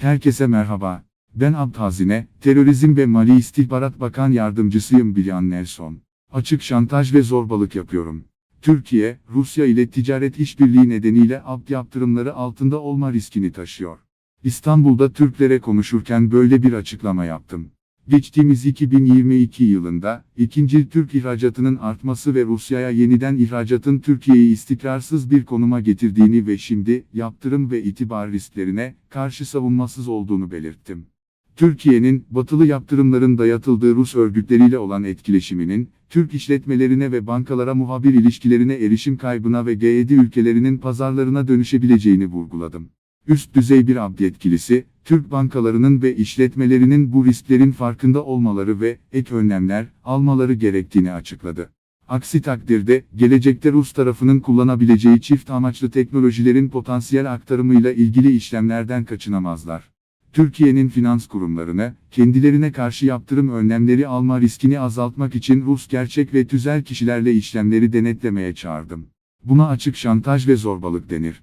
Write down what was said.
Herkese merhaba. Ben Abd Hazine, Terörizm ve Mali İstihbarat Bakan Yardımcısıyım Bilyan Nelson. Açık şantaj ve zorbalık yapıyorum. Türkiye, Rusya ile ticaret işbirliği nedeniyle abd yaptırımları altında olma riskini taşıyor. İstanbul'da Türklere konuşurken böyle bir açıklama yaptım. Geçtiğimiz 2022 yılında, ikinci Türk ihracatının artması ve Rusya'ya yeniden ihracatın Türkiye'yi istikrarsız bir konuma getirdiğini ve şimdi, yaptırım ve itibar risklerine, karşı savunmasız olduğunu belirttim. Türkiye'nin, batılı yaptırımların dayatıldığı Rus örgütleriyle olan etkileşiminin, Türk işletmelerine ve bankalara muhabir ilişkilerine erişim kaybına ve G7 ülkelerinin pazarlarına dönüşebileceğini vurguladım. Üst düzey bir abd yetkilisi, Türk bankalarının ve işletmelerinin bu risklerin farkında olmaları ve ek önlemler almaları gerektiğini açıkladı. Aksi takdirde, gelecekte Rus tarafının kullanabileceği çift amaçlı teknolojilerin potansiyel aktarımıyla ilgili işlemlerden kaçınamazlar. Türkiye'nin finans kurumlarını, kendilerine karşı yaptırım önlemleri alma riskini azaltmak için Rus gerçek ve tüzel kişilerle işlemleri denetlemeye çağırdım. Buna açık şantaj ve zorbalık denir.